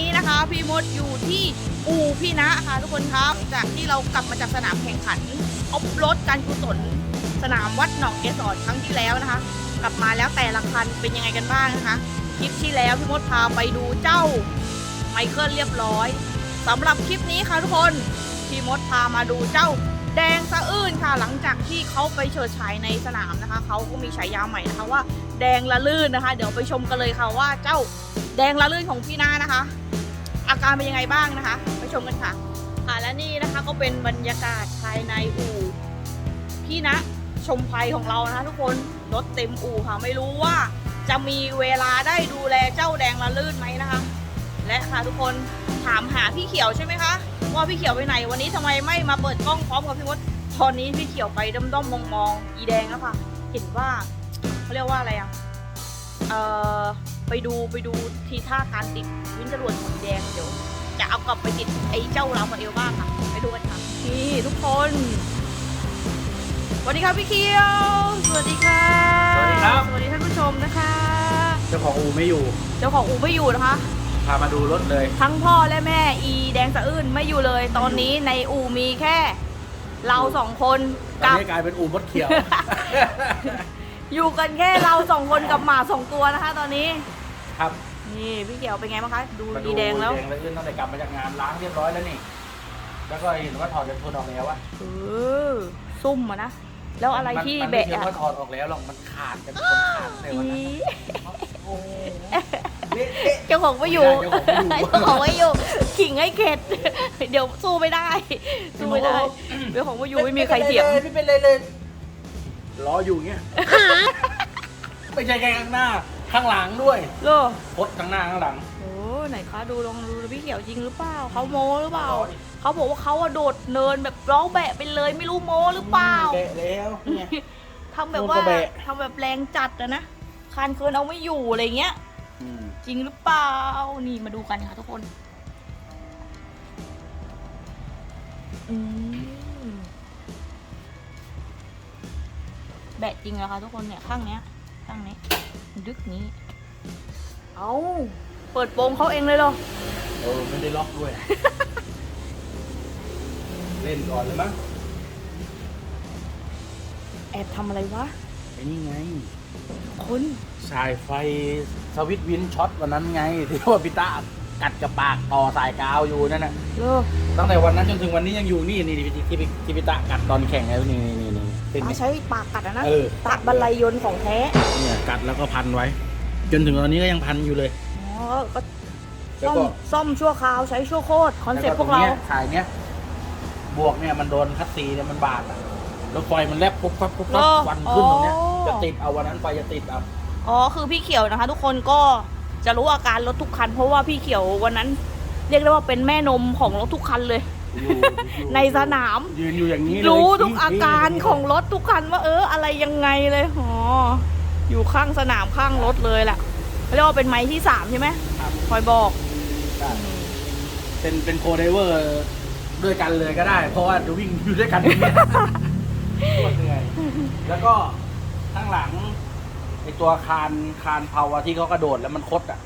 นี้นะคะพี่มดอยู่ที่อู่พี่นะค่ะทุกคนครับ จากที่เรากลับมาจากสนามแข่งขันออฟโรดการกุศลสนามวัดหนองเกสรครั้งที่แล้วนะคะ กลับมาแล้วแต่ละคันเป็นยังไงกันบ้างนะคะคลิปที่แล้วพี่มดพาไปดูเจ้าไมเคิลเรียบร้อยสำหรับคลิปนี้ค่ะทุกคนพี่มดพามาดูเจ้าแดงสะอื้นค่ะหลังจากที่เขาไปเฉิดฉายในสนามนะคะเขาก็มีฉายาใหม่นะคะว่าแดงละลื่นนะคะ เดี๋ยวไปชมกันเลยค่ะว่าเจ้าแดงละลื่นของพี่นานะคะ อาการเป็นยังไงบ้างนะคะ ไปชมกันค่ะ ค่ะและนี่นะคะก็เป็นบรรยากาศภายในอู่พี่นะชมภัยของเรานะคะ ทุกคนรถเต็มอู่ค่ะไม่รู้ว่า จะมีเวลาได้ดูแลเจ้าแดงละลื่นไหมนะคะ และค่ะทุกคนถามหาพี่เขียวใช่ไหมคะว่าพี่เขียวไปไหน วันนี้ทำไมไม่มาเปิดกล้องพร้อมกับพี่มดตอนนี้พี่เขียวไปด้อมๆมองๆอีแดงแล้วค่ะ เห็นว่าเขาเรียกว่าอะไรอะเอ่อ ไปดูไปดูทีท่าการติดวินจรวดของแดงเดี๋ยวจะเอากลับไปติดไอ้เจ้าราฟาเอลบ้างค่ะ ไปดูกันค่ะนี่ทุกคนสวัสดีครับพี่เคียว สวัสดีค่ะ สวัสดีครับ สวัสดีท่านผู้ชมนะคะ เจ้าของอูไม่อยู่ เจ้าของอูไม่อยู่นะคะ พามาดูรถเลย ทั้งพ่อและแม่อีแดงสะอื้นไม่อยู่เลย ตอนนี้ในอูมีแค่ เราสองคนตอนกับนี้กลายเป็นอูมดเขียว อยู่กันแค่เราสองคนกับหมาสองตัวนะคะ ตอนนี้ ครับนี่พี่เขียวเป็นไงบ้างคะดูมาดูดีแดงแล้วแดงแล้วอื่นตั้งแต่กลับมาจากงานล้างเรียบร้อยแล้วนี่ แล้วก็เห็นว่าถอดกันทนออกแล้วอะเออซุ่มอะนะแล้วอะไรที่มันแบะไม่เชิงอะว่าถอดออกแล้วหรอกมันขาดกันคนขาดเลยวันอีนั้นโอ้โหเละเทะ เจ้าของไม่อยู่เจ้าของไม่อยู่เจ้าของไม่อยู่ขิงให้เข็ดเดี๋ยวสู้ไม่ได้สู้ไม่ได้เจ้าของไม่อยู่ไม่มีใครเถียง ไม่เป็นไรเลยล้ออยู่เงี้ย ไม่ใช่แค่ข้างหน้า ข้างหลังด้วยโลพดข้างหน้าข้างหลัง โอ้ไหนคะดูลองดูพี่เขียวจริงหรือเปล่าเขาโมหรือเปล่าร้อยเขาบอกว่าเขาอะโดดเนินแบบร้องแบะไปเลยไม่รู้โมหรือเปล่าแบะแล้วเนี่ย ทำแบบว่าโดนกระแบะ ทำแบบแรงจัดอะนะคานเคินเอาไม่อยู่อะไรเงี้ย อืมจริงหรือเปล่า นี่มาดูกันค่ะทุกคน อืม แบะจริงเหรอคะทุกคนเนี่ยข้างเนี้ย ข้างนี้ ดึกนี้ เอาเปิดโปงเขาเองเลยเหรอ เออไม่ได้ล็อกด้วย เล่นก่อนเลยมั้งแอบทำอะไรวะ ไอ้นี่ไงคุณสายไฟสวิตช์วินช็อตวันนั้นไง ที่ว่าพิต้ากัดกับปากต่อสายกาวอยู่นั่นน่ะ เลิกตั้งแต่วันนั้นจนถึงวันนี้ยังอยู่นี่นี่ที่ที่ที่พิต้ากัดตอนแข่งไงนี่นี่นี่นี่ เป็นเอาไงใช้ปากกัดอะนะเออ ตัดบรรลัยยนต์ของแท้เนี่ยกัดแล้วก็พันไว้ จนถึงตอนนี้ก็ยังพันอยู่เลย อ๋อก็แล้วซ่อมก็ซ่อมชั่วคราวใช้ชั่วโคตรคอนเซ็ปต์พวกแล้เราตงนี้ยสายเนี้ยบวกเนี่ยมันโดนคัตซีเนี่ยมันบาดอะแล้วไฟมันแลบปุ๊บปั๊บปุ๊บปั๊บเหรอวันขึ้นตรงเนี้ยอ๋อ จะติดเอาวันนั้นไฟจะติดเอาอ๋อคือพี่เขียวนะคะ ทุกคนก็จะรู้อาการรถทุกคัน เพราะว่าพี่เขียววันนั้น เรียกได้ว่าเป็นแม่นมของรถทุกคันเลย อยู่อยู่ในสนาม ยืนอยู่อย่างนี้เลยรู้ทุกชี้อาการชี้ของรถทุกคันว่าเอออะไรยังไงเลยอ๋ออยู่ข้างสนามข้างรถเลยแหละเขาเรียกว่าเป็นไม้ที่สามใช่ไหมครับคอยบอกได้เป็นเป็นโคไดเวอร์ด้วยกันเลยก็ได้ เพราะว่าจะวิ่งอยู่ด้วยกันตรงเนี้ยโคตรเหนื่อยแล้วก็ข้างหลังไอตัวคานคานเพาอะที่เขากระโดดแล้วมันคดอะ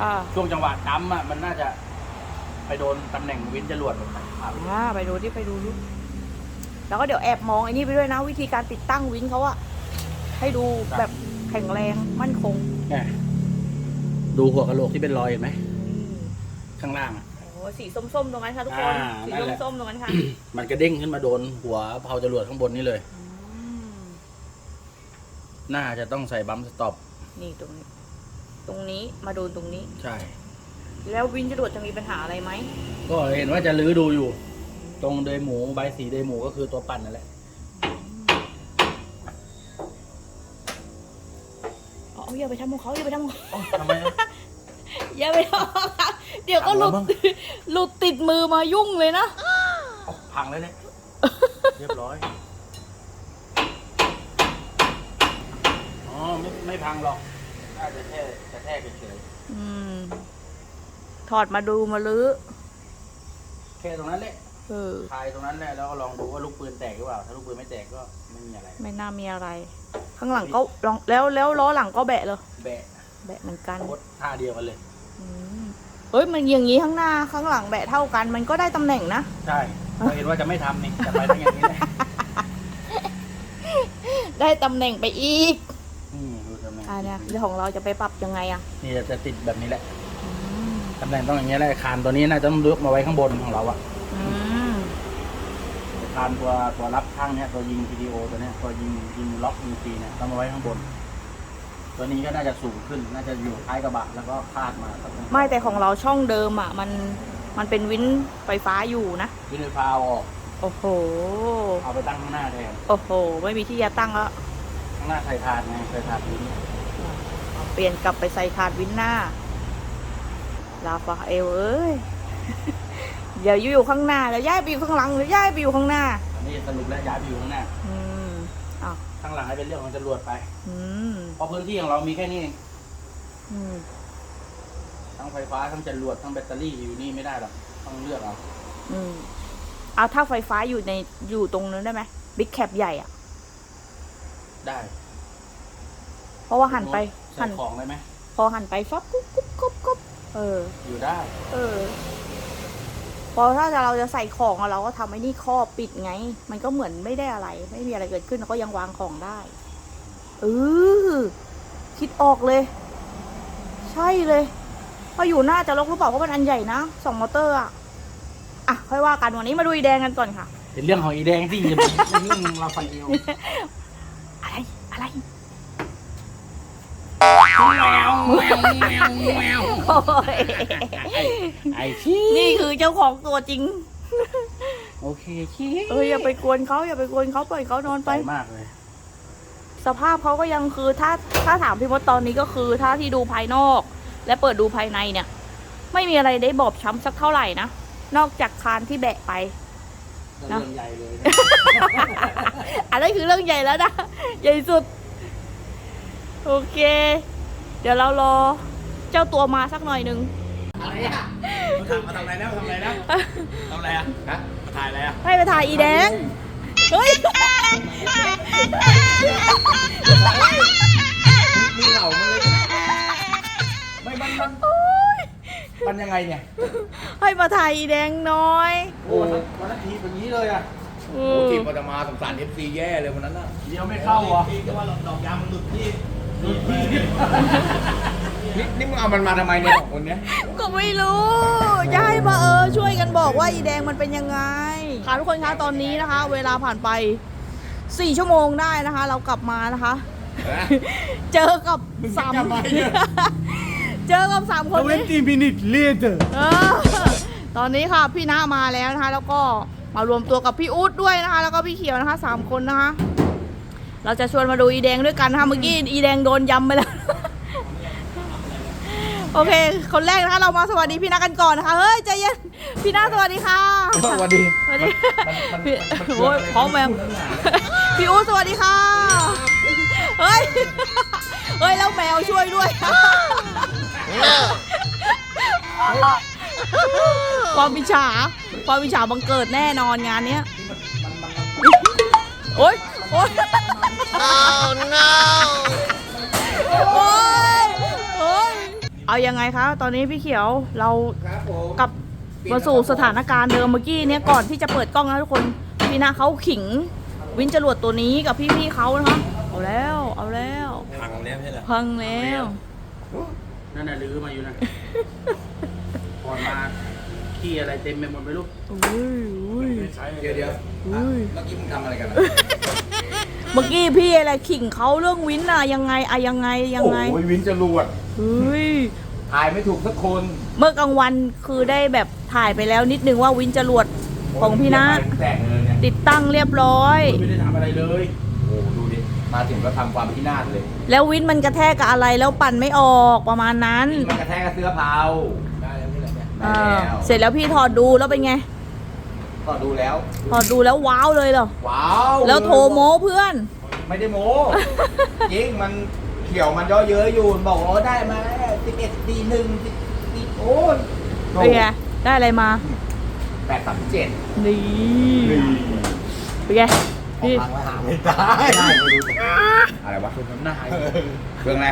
อ่าช่วงจังหวะดั้มอะมันน่าจะ ไปโดนตำแหน่งวินจรวดแบบไหนครับอ่าไปดูที่ไปดูดูแล้วก็เดี๋ยวแอบมองไอ้นี่ไปด้วยนะ วิธีการติดตั้งวินเขาอะให้ดูแบบแข็งแรงมั่นคงเนี่ยดูหัวกะโหลกที่เป็นรอยเห็นไหมข้างล่างอะ โอ้สีส้มๆตรงนั้นค่ะทุกคนอ่าสีนั่นแหละ ส้มๆตรงนั้นค่ะมันกระเด้งขึ้นมาโดนหัวเพาจรวดข้างบนนี่เลย อืมน่าจะต้องใส่บัมป์สต็อปนี่ตรงนี้ ตรงนี้มาโดนตรงนี้ ใช่ แล้ววินจรวดจะมีปัญหาอะไรไหมก็เห็นว่าจะลื้อดูอยู่ ตรงเดยหมูใบสีเดยหมูก็คือตัวปั่นนั่นแหละอ๋ออย่าไปทำของเขาอย่าไปทำของเขาทำไมอะ อย่าไปทำของเขาเดี๋ยวก็หลุดเอาแล้วมั้ง หลุดติดมือมายุ่งเลยนะเอ้าพังแล้วเนี่ยเรียบร้อยอ๋อไม่ไม่พังหรอกน่าจะแค่กระแทกเฉยอืม ถอดมาดูมาลื้อๆแค่ตรงนั้นแหละเออ คลายตรงนั้นแหละแล้วก็ลองดูว่าลูกปืนแตกหรือเปล่า ถ้าลูกปืนไม่แตกก็ไม่มีอะไร ไม่น่ามีอะไร ข้างหลังก็ลองแล้วแล้วล้อหลังก็แบะเลยแบะแบะเหมือนกันโคตรท่าเดียวกันเลย อืมเฮ้ยมันอย่างนี้ข้างหน้าข้างหลังแบะเท่ากัน มันก็ได้ตำแหน่งนะ ใช่เราเห็นว่าจะไม่ทำนี่จะไปทั้งอย่างนี้เลยได้ตำแหน่งไปอีก อืมดูตำแหน่งอ่าเนี่ยเดี๋ยวของเราจะไปปรับยังไงอะนี่จะติดแบบนี้แหละ ตำแหน่งต้องอย่างนี้แหละคานตัวนี้น่าจะต้องยกมาไว้ข้างบนของเราอะอืมคานตัวตัวรับข้างเนี้ยตัวยิงวิดีโอตัวเนี้ยตัวยิงยิงล็อกยิงตีเนี่ยต้องมาไว้ข้างบน ตัวนี้ก็น่าจะสูงขึ้น น่าจะอยู่ท้ายกระบะแล้วก็คาดมาครับไม่แต่ของเราช่องเดิมอะ มันมันเป็นวินไฟฟ้าอยู่นะวินไฟฟ้าเอาออกโอ้โห เอาไปตั้งข้างหน้าแทนโอ้โห ไม่มีที่จะตั้งแล้วข้างหน้าใส่ถาดไงใส่ถาดวินเปลี่ยนกลับไปใส่ถาดวินหน้า ลาฟาเอลเอ้ยเดี๋ยวอยู่ข้างหน้าแล้วย้ายไปอยู่ข้างหลังหรือย้ายไปอยู่ข้างหน้าอันนี้สรุปแล้วย้ายไปอยู่ข้างหน้าอืมอ้าวข้างหลังให้เป็นเรื่องของจรวดไป อืมเพราะพื้นที่ของเรามีแค่นี้เองอืมทั้งไฟฟ้าทั้งจรวดทั้งแบตเตอรี่อยู่นี่ไม่ได้หรอกต้องเลือกเอาอืมเอาถ้าไฟฟ้าอยู่ในอยู่ตรงนั้นได้ไหมบิ๊กแคปใหญ่อะ ได้ เพราะว่าหันไปใส่หันของได้ไหมพอหันไปฟับกุ๊บกุ๊บกุ๊บกุ๊บ เออ อยู่ได้ เออ พอถ้าเราจะใส่ของอะเราก็ทำไอ้นี่ครอบปิดไง มันก็เหมือนไม่ได้อะไร ไม่มีอะไรเกิดขึ้นเราก็ยังวางของได้ เออ คิดออกเลย ใช่เลยพออยู่หน้าจะลกหรือเปล่าเพราะมันอันใหญ่นะสองมอเตอร์อะอะค่อยว่ากันวันนี้มาดูอีแดงกันก่อนค่ะ เป็นเรื่องของอีแดงที่อย่าเป็นเรื่องราฟาเอลอะไร อะไร โอ้ยไอ้ชี้นี่คือเจ้าของตัวจริง โอเคชี้เอออย่าไปกวนเขาอย่าไปกวนเขาปล่อยเขานอนไป มากเลย สภาพเขาก็ยังคือถ้าถ้าถามพี่มดตอนนี้ก็คือ ถ้าที่ดูภายนอก และเปิดดูภายในเนี่ย ไม่มีอะไรได้บอบช้ำสักเท่าไหร่นะ นอกจากคานที่แบะไป เรื่องใหญ่เลยนะอันนั้นคือเรื่องใหญ่แล้วนะ ใหญ่สุด โอเค เดี๋ยวเรารอเจ้าตัวมาสักหน่อยหนึ่งอะไรอะมาทำมาทำอะไรนะมาทำอะไรนะทำอะไรอะฮะมาถ่ายอะไรอะให้ไปถ่ายอีแดง เฮ้ย มีเหล่ามันเลยไม่มันมันมันยังไงเนี่ยให้มาถ่ายอีแดงหน้อยโอ้วันนาทีแบบนี้เลยอะอืโอ้มทีมปตมาสงสารเอฟซีแย่เลยวันนั้นน่ะเดียวไม่เข้าอะ ทีก็ว่าดอกยางมันหลุดที่ นี่นี่มึงเอามันมาทำไมเนี่ยสองคนเนี้ยก็ไม่รู้จะให้มาเออช่วยกันบอกว่าอีแดงมันเป็นยังไง ค่ะทุกคนคะตอนนี้นะคะ เวลาผ่านไป 4 ชั่วโมงได้นะคะ เรากลับมานะคะนะเจอกับสามมึงจะทำไมเนี่ยเจอกับสามคนนี้ 20 minutes later เออตอนนี้ค่ะพี่ณมาแล้วนะคะ แล้วก็มารวมตัวกับพี่อู๊ดด้วยนะคะ แล้วก็พี่เขียวนะคะสามคนนะคะ เราจะชวนมาดูอีแดงด้วยกันนะคะเมื่อกี้อีแดงโดนยำไปแล้ว โอเค คนแรกนะคะเรามาสวัสดีพี่ณกันก่อนนะคะเฮ้ยใจเย็นพี่ณสวัสดีค่ะสวัสดีสวัสดีมันมันพี่มันมันโอ้ยพร้อมแมวพี่อู๊ดสวัสดีค่ะเฮ้ยเฮ้ยแล้วแมวช่วยด้วยความวิชาความวิชาบังเกิดแน่นอนงานเนี้ยโอ๊ยโอ๊ย no โอ๊ยโอ๊ยเอายังไงคะ ตอนนี้พี่เขียวเราครับผมกลับมาสู่สถานการณ์เดิมเมื่อกี้เนี้ยก่อนที่จะเปิดกล้องนะทุกคน พี่นาเขาขิง วินจรวดตัวนี้กับพี่ๆเขานะคะเอาแล้ว เอาแล้ว พังแล้วใช่เหรอพังแล้ว นั่นน่ะลือมาอยู่นะก่อนมาขี้อะไรเต็มไปหมดไม่รู้อุ้ยอุ้ย เดี๋ยวเดี๋ยวอุ้ยเมื่อกี้มึงทำอะไรกันอะ เมื่อกี้พี่อะไรขิงเขาเรื่องวินอะยังไงอะยังไงยังไงโอ้ยวินจะรวดเฮ้ยถ่ายไม่ถูกสักคน เมื่อกลางวันคือได้แบบถ่ายไปแล้วนิดนึงว่าวินจรวดของพี่นะแตกเลยเนี่ยติดตั้งเรียบร้อย ไม่ได้ทำอะไรเลยโอ้โหดูดิมาถึงก็ทำความพินาศเลย แล้ววินมันกระแทกกับอะไรแล้วปั่นไม่ออกประมาณนั้น มันกระแทกกับเสื้อเผาได้แล้วนี่แหละเนี่ยได้อ่าแล้วเสร็จแล้วพี่ถอดดูแล้วเป็นไง ก็ดูแล้วถอดดูแล้วว้าวเลยเหรอ ว้าวแล้วโทรโม้เพื่อน ไม่ได้โม้จริงมันเขียวมันย่อเยอะอยู่มันบอกว่าได้มาสิบเอ็ดสี่หนึ่งสิบสี่โอ้ยเป็นไงได้อะไรมาแปดสามเจ็ดนี่เป็นไงของพี่พังแล้วหาไม่ได้ได้ไม่รู้อะไรวะหน้าเครื่องอะไร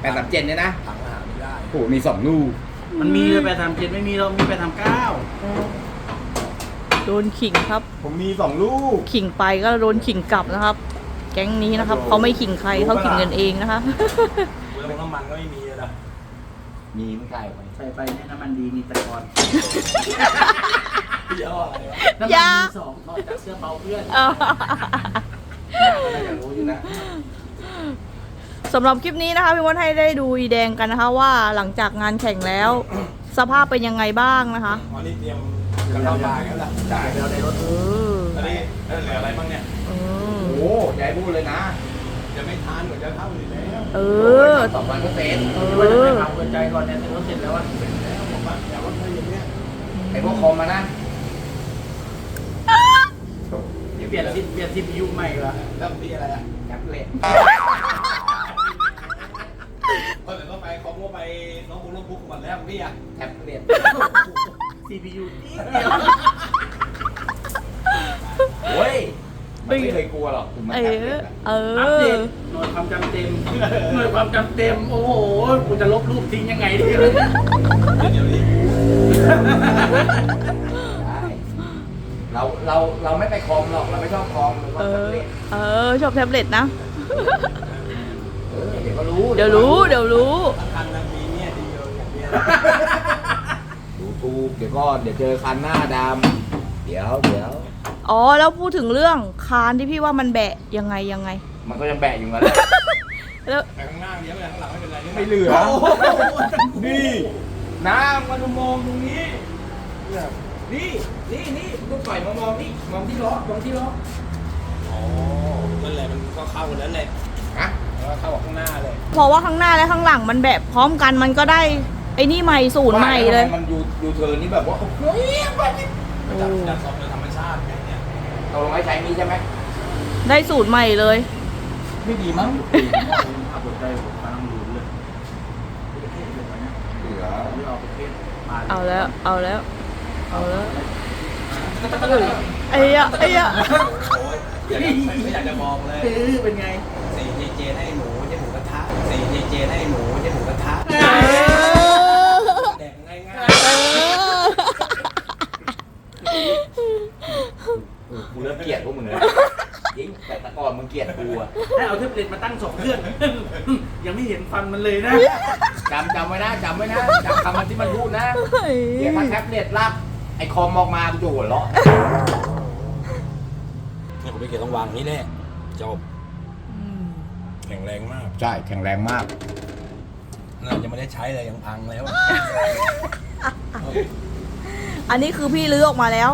แปดสามเจ็ดเนี่ยนะถังหาไม่ได้โอ้โหมีสองลูกอมันมีเลยแปดสามเจ็ดไม่มีเรามีแปดสามเก้า โดนขิงครับ ผมมีสองลูก ขิงไปก็โดนขิงกลับนะครับ แก๊งนี้นะครับเขาไม่ขิงใครเขาขิงเงินเองนะคะ แล้วน้ำมันก็ไม่มีเลยนะมีไม่ใช่ไปใส่ไปเนี่ยน้ำมันดีมีตะกอนเดี๋ยวอะไรวะน้ำมันอย่า มีสองนอกจากเสื้อเบาเพื่อนเออก็น่าจะรู้อยู่นะสำหรับคลิปนี้นะคะพี่มดให้ได้ดูอีแดงกันนะคะว่าหลังจากงานแข่งแล้ว สภาพเป็นยังไงบ้างนะคะอ๋อนี่เตรียม กำลังมาแล้วล่ะได้เดี๋ยวในรถเอออันนี้เออเหลืออะไรบ้างเนี่ยเออโอ้ยายพูดเลยนะ จะไม่ทานเหมือนจะเข้าอยู่แล้วเออสองพันเปอร์เซ็นต์เอว่าจะไปอทำเกินใจก่อนเนี่ยในรถเสร็จแล้วว่าแล้วผมว่าแต่ว่าถ้าอย่างเนี้ยไอ้พวกคอมมานะเดี๋ยวเปลี่ยนซิปเปลี่ยนซิปยุคใหม่ละแล้วพี่อะไรอะแท็บเล็ตเออเดี๋ยวก็ไปเขาก็ไปน้องบุ๊กน้องบุ๊กหมดแล้วพี่อะแท็บเล็ต CPU โอ้ยมันไม่เคยกลัวหรอกถึงมันเอแท็บเล็อตอะเออัปเดอ ตหน่วยความจำเต็มหน่วยความจำเต็ม โอ้โหกูจะลบรูปทิ้งยังไงดีเลยเดี๋ยวนี้ได้เราเราเราไม่ไปคอมหรอกเราไม่ชอบคอมหรือว่าเอแท็บอ เล็ตเออ ชอบแท็บเล็ตนะ เออเดี๋ยวก็รู้เดี๋ยวรู้ เดี๋ยวรู้คันนั้นมี กเดี๋ยวก็เดี๋ยวเจอคันหน้าดำเดี๋ยวเดี๋ยว อ๋อ แล้วพูดถึงเรื่องคานที่พี่ว่ามันแบะยังไงยังไง มันก็ยังแบะอยู่งั้นแหละแล้วแต่ข้างหน้าเดี๋ยวไปข้างหลังไม่เป็นไรใช่ไหมไม่เหลือนี่น้ำมันมองตรงนี้นี่นี่นี่ต้องปล่อยมามองนี่มองที่ล้อมองที่ล้ออ๋อนั่นแหละมันก็เข้ากันนั้นเลยฮะแล้วก็เข้ากับข้างหน้าเลย เพราะว่าข้างหน้าและข้างหลังมันแบบพร้อมกันมันก็ได้ ไอ้นี่ใหม่ศูนย์ใหม่เลย มันยูยูเทิร์นนี่แบบว่าโอ้ยแบบนี้จับจับสอบโดยธรรมชาติไงเนี่ยตกลงไอ้ใช้มีใช่ไหมได้ศูนย์ใหม่เลย ไม่ดีมั้งขับรถได้ผมฟังดูเลยเหลือไม่ออกประเทศมาเอาแล้ว เอาแล้ว เอาแล้วไอ้ยะไอ้ยะโอ้ยอยากจะไม่อยากจะบอกเลยเออเป็นไงสี่เจเจให้หนูเจ๊หมูกระทะสี่เจเจให้หนูเจ๊หมูกระทะ กูเริ่มเกลียดพวกมึงเลยยิงแต่แตะกอนมึงเกลียดกูอะให้เอาแท็บเล็ตมาตั้งสองเครื่อง ยังไม่เห็นฟันมันเลยนะ จำจำไว้นะจำไว้นะจำคำมันที่มันพูดนะเฮ้ยเดี๋ยวถ้าแท็บเล็ตรับไอ้คอมออกมากูจะหัวเราะๆเนี่ยผมไปเกี่ยวต้องวางนี่แน่จบแข็งแรงมากใช่แข็งแรงมากน่าจะไม่ได้ใช้เลยยังพังแล้วอะ อันนี้คือพี่ลื้อออกมาแล้ว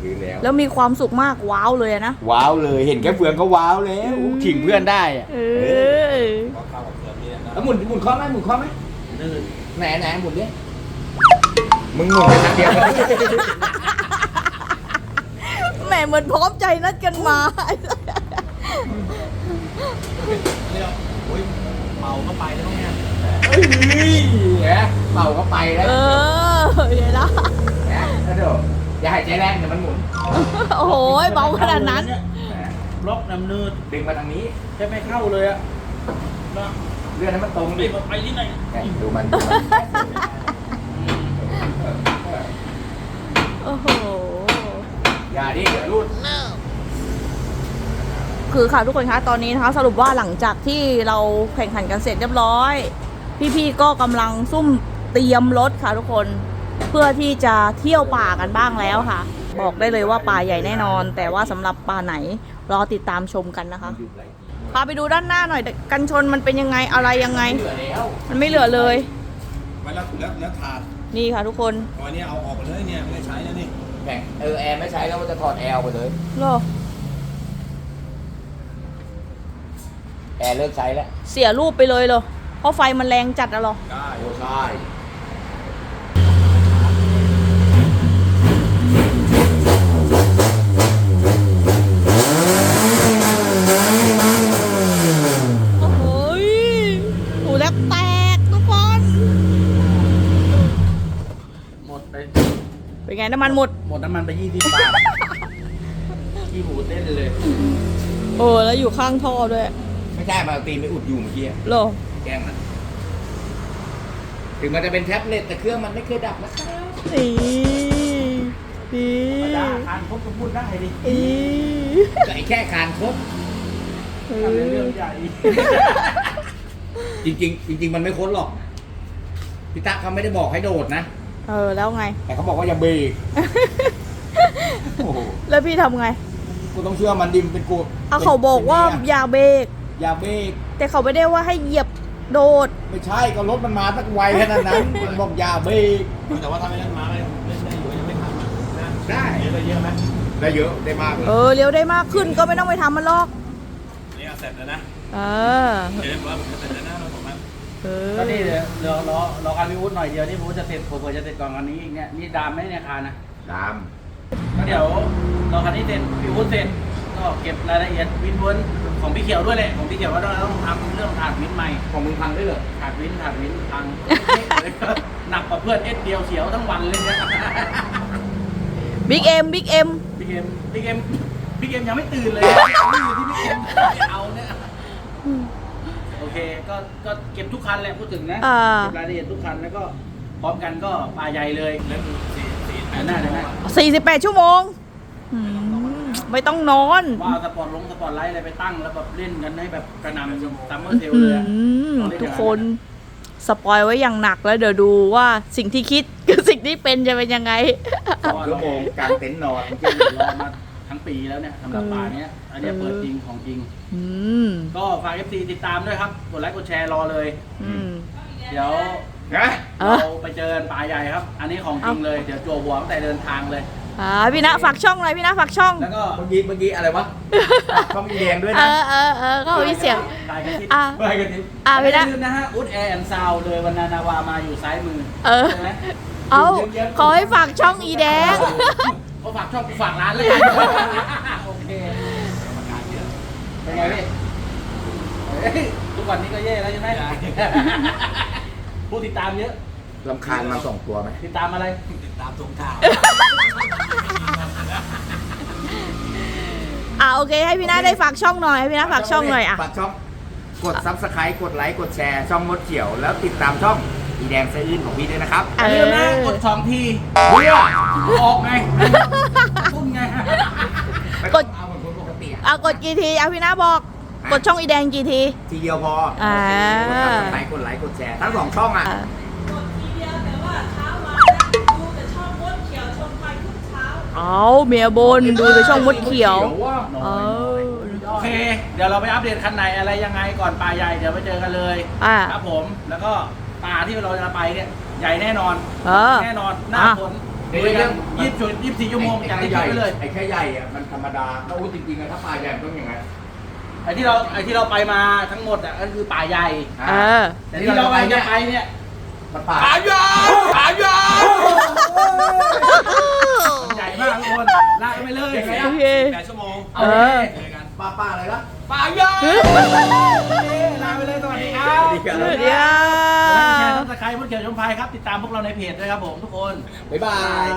หรือแล้ว แล้วมีความสุขมากว้าวเลยอะนะว้าวเลยเห็นแค่เฟืองก็ว้าวแล้วขิงเพื่อนได้อะเอเอออก็เข้ากับเรือนี่นะแล้วหมุนหมุนข้อไหมหมุนข้อไหมนื่นไหนไหนหมุนดิมึงหมุนไปทางเดียวกันแหมเหมือนพร้อมใจนัดกันมา เรียกโอ้ยเมาก็ไปแล้วเนี่ย เฮ้ยแหมเป่าก็ไปแล้วเออเดี๋ยวนะแหมแล้วเดี๋ยวอย่าหายใจแรงเดี๋ยวมันหมุนโอ้โหเบาขนาดนั้น แหมล็อกน้ำเนินดึงมาทางนี้แค่ไม่เข้าเลยอะนะเลื่อนให้มันตรงไปดิไปที่ไหนแหมดูมันดูมันโอ้โห อย่าดิเดี๋ยวรูดคือค่ะทุกคนคะตอนนี้นะคะสรุปว่าหลังจากที่เราแข่งขันกันเสร็จเรียบร้อย พี่ๆก็กำลังซุ่มเตรียมรถค่ะทุกคนเพื่อที่จะเที่ยวป่ากันบ้างแล้วค่ะ บอกได้เลยว่าป่าใหญ่แน่นอน แต่ว่าสำหรับป่าไหนรอติดตามชมกันนะคะพาไปดูด้านหน้าหน่อยกันชนมันเป็นยังไงอะไรยังไงเหลือแล้วมันไม่เหลือเลยไว้แล้วแล้วแล้วถาดนี่ค่ะทุกคนอ๋อเนี่ยเอาออกไปเลยเนี่ยไม่ได้ใช้แล้วนี่แข่งเออแอร์ไม่ใช้แล้วมันจะถอดแอร์ออกไปเลยเหรอแอร์เลิกใช้แล้วเสียรูปไปเลยเหรอ เพราะไฟมันแรงจัดอะเหรอ ได้โอ้ใช่โอ้โหยหูแลบแตกทุกคน หมดไป เป็นไงน้ำมันหมด หมดน้ำมันไปยี่สิบบาทขี้หูเต้นเลยโอ้แล้วอยู่ข้างท่อด้วย ไม่ใช่มาเอาตีนไปอุดอยู่เมื่อกี้เหรอแกล้งมัน ถึงมันจะเป็นแท็บเล็ตแต่เครื่องมันไม่เคยดับนะครับนี่นี่ธรรมดาทานครบก็พูดได้ดิอีก็ไอ้แค่คานครบเอทำเป็นอเรื่องใหญ่จริง ๆ จริง ๆ มันไม่ค้นหรอกพี่ตั๊กเขาไม่ได้บอกให้โดดนะ เออแล้วไง แต่เขาบอกว่าอย่าเบรกโอ้โหแล้วพี่ทำไง กูต้องเชื่อมันดิมนเป็นกูเอาเขาบอกว่าเป็นอย่าเบรกอย่าเบรกแต่เขาไม่ได้ว่าให้เหยียบ โดด ไม่ใช่ก็รถมันมาสักไวขนาดนั้น มันบอกอย่าเบรกแต่ว่าถ้าไม่เล่นมาไม่เล่นได้อยู่ยังไม่ทำอะนะได้เล่นได้เยอะไหมได้เยอะได้มากเลยเออเลี้ยวได้มากขึ้นก็ไม่ต้องไปทำมันหรอกนี่เสร็จแล้วนะเออเดี๋ยวว่าผมจะเสร็จแล้วนะเราผมว่าเออก็นี่เดี๋ยวรอรอรอการพิวุฒิหน่อยเดียวนี่พิวุฒิจะเสร็จเผื่อๆจะเสร็จก่อนคันนี้อีกเนี่ยนี่ดามไหมเนี่ยคานะดามก็เดี๋ยวรอคันนี้เสร็จพิวุฒิเสร็จ ก็เก็บรายละเอียดวินวนของพี่เขียวด้วยแหละของพี่เขียวว่าเราต้องทำเรื่องถาดวินใหม่ของมึงพังด้วยเหรอถาดวินถาดวินพังหนักกว่าเพื่อนเอ็ดเดียวเสียวทั้งวันเลยเนี่ยบิ๊กเอ็มบิ๊กเอ็มพี่เกมพี่เกมพี่เกมยังไม่ตื่นเลยนี่อยู่ที่พี่เกมเอาเนี่ยโอเคก็ก็เก็บทุกคันแหละพูดถึงนะอ่าเก็บรายละเอียดทุกคันแล้วก็พร้อมกันก็ปลาใหญ่เลยเล่นสี่สี่อันหน้าเลยนะ48ชั่วโมงอืม ไม่ต้องนอนว่าเอาสปอร์ตลงสปอร์ตไลท์อะไรไปตั้งแล้วแบบเล่นกันให้แบบกระหน่ำซัมเมอร์เซลอืเลยอะมทุกคนสปอยไว้อย่างหนักแล้วเดี๋ยวดูว่าสิ่งที่คิดกับสิ่งที่เป็นจะเป็นยังไง สองชั่วโมงกลางเต็นท์นอนรอมาทั้งปีแล้วเนี่ยสำหรับปลาเนี้ยอันเนี้ยเปิดจริงของจริง อืมก็ฝาก FC ติดตามด้วยครับกดไลค์กดแชร์รอเลย อืม เดี๋ยวนะ เออ เราไปเจอกันปลาใหญ่ครับ อันนี้ของจริงเลย เดี๋ยวจั่วหัวตั้งแต่เดินทางเลย อ่าพี่นะฝากช่องหน่อยพี่นะฝากช่อง แล้วก็เมื่อกี้เมื่อกี้อะไรวะต้องมีแดงด้วยเอนะอเออเออก็มีเสียง ตายกันที่อะไปกันทีอ่าไม่พี่ได้นะลืมนะฮะอุดแอร์แอนซาวเลยวันนานาวามาอยู่ซ้ายมือเออ ใช่ไหมเอาขอให้ฝากช่องอีแดงเขาฝากช่องกูฝากร้านเลยกันโอเคเป็นไงพี่เฮ้ยทุกวันนี้ก็แย่แล้วใช่ไหมผู้ติดตามเยอะ ลำคาญมาสองตัวไหมติดตามอะไร ติดตามตรงข่าว อ่าโอเค ให้พี่นาได้ฝากช่องหน่อยให้พี่นาฝากช่องหน่อยอะ ฝากช่องกดซับสไครต์กดไลค์กดแชร์ช่องมดเขียว แล้วติดตามช่องอีแดงเซอื่นของพี่ด้วยนะครับอย่าลืมนะกดสองทีเฮ้ยออกไงพุ่นไงกดเอาเหมือนคนปกติอะอะกดกี่ทีอะพี่นาบอก กดช่องอีแดงกี่ที ทีเดียวพออ่า กดซับสไครต์กดไลค์กดแชร์ทั้งสองช่องอะ อะ เอาเมียบนดูแต่ช่องมดเขียวเออโอเค เดี๋ยวเราไปอัปเดตคันไหนอะไรยังไงก่อนปลาใหญ่เดี๋ยวไปเจอกันเลยอ่าครับผมแล้วก็ปลาที่เราจะไปเนี่ยใหญ่แน่นอนเออแน่นอนหน้าอะฝนดูกันยี่สิบยี่สิบสี่ชั่วโมงจากที่คิดไว้เลยไอ้แค่ใหญ่อะมันธรรมดาถ้าอู้จริงๆอะถ้าปลาใหญ่มันต้องอย่างไงไอ้ที่เราไอ้ที่เราไปมาทั้งหมดอะก็คือป่าใหญ่เออแต่ที่เราไปจะไปเนี่ย มันปลาป่าใหญ่ป่าใหญ่ใหญ่มากทุกคนลากไปเลยโอเค แปดชั่วโมงเอาเอเลอยเจอกันปลาปลาอะไรล่ะป่าใหญ่ลาไปเลยสวัสดีครับสวัสดีครับสวัสดีค่ะแชร์ทับสไครต์พุทธเขียวชมพายครับ ติดตามพวกเราในเพจด้วยครับผมทุกคน บ๊ายบาย